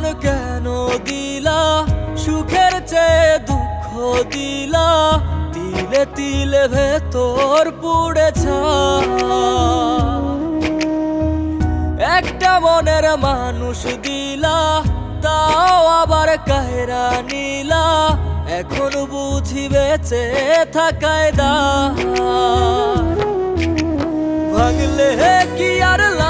জীবন কেন দিলা? সুখের চেয়ে দুঃখ দিলা? তিলে তিলে ভেতর পুড়ে একটা মনের মানুষ দিলা, তাও আবার কাহেরা নিলা। এখন বুঝি বেঁচে থাকায় দা। ভাঙলে কি আর লাগে